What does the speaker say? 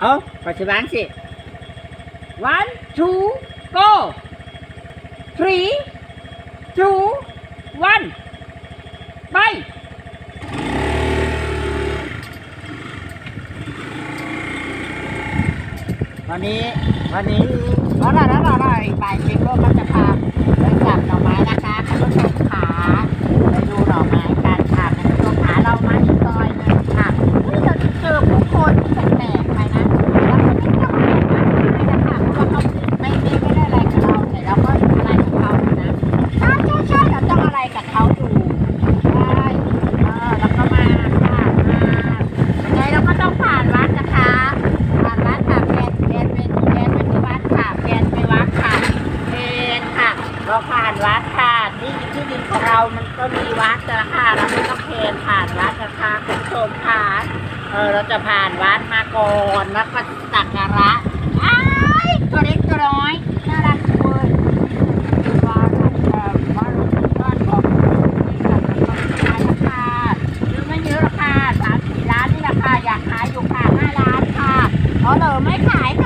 เอาปัจจุบันสิ one two go three two one ไปวันนี้วันนี้แล้วเราแล้วเราเราอีกบ่ายเช็ครถมันจะพาไปจับหน่อไม้นะคะคุณผู้ชมขาไปดูหน่อไม้กันค่ะคุณผู้ชมขาเรามาที่ซอยหนึงค่ะเฮ้ยเราจะเจอผู้คนที่แปลกๆไปนะแล้วคนที่ทำอะไรนะไม่ได้ค่ะเพราะว่าเขาไม่ไม่ไม่ได้อะไรกับเราแต่เราก็อะไรกับเขาอยู่นะใช่ใช่ใช่เราต้องอะไรกับเขาอยู่ใช่เออแล้วก็มาค่ะมายังไงเราก็ต้องผ่านวัดนะคะ ผ่านวัดค่ะแกนแกนเป็นแกนเป็นที่วัดค่ะแกนไปวัดค่ะแกนค่ะ เราผ่านวัดค่ะที่ที่ดินของเรามันก็มีวัดแต่ค่ะเราไม่ต้องเพนผ่านวัดนะคะคุณผู้ชมค่ะเออเราจะผ่านวัดมาก่อนแล้วก็สักการะอ้ายตัวเล็กตัวน้อยน่ารักจังเลยเป็นว่าเอ่อว่าบ้านของนี่ค่ะขายราคาหรือไม่เยอะหรอกค่ะสามสี่ล้านนี่แหละค่ะอยากขายอยู่ค่ะห้าล้านค่ะอ๋อเหรอไม่ขาะเรถไม่ขายครถจะขาย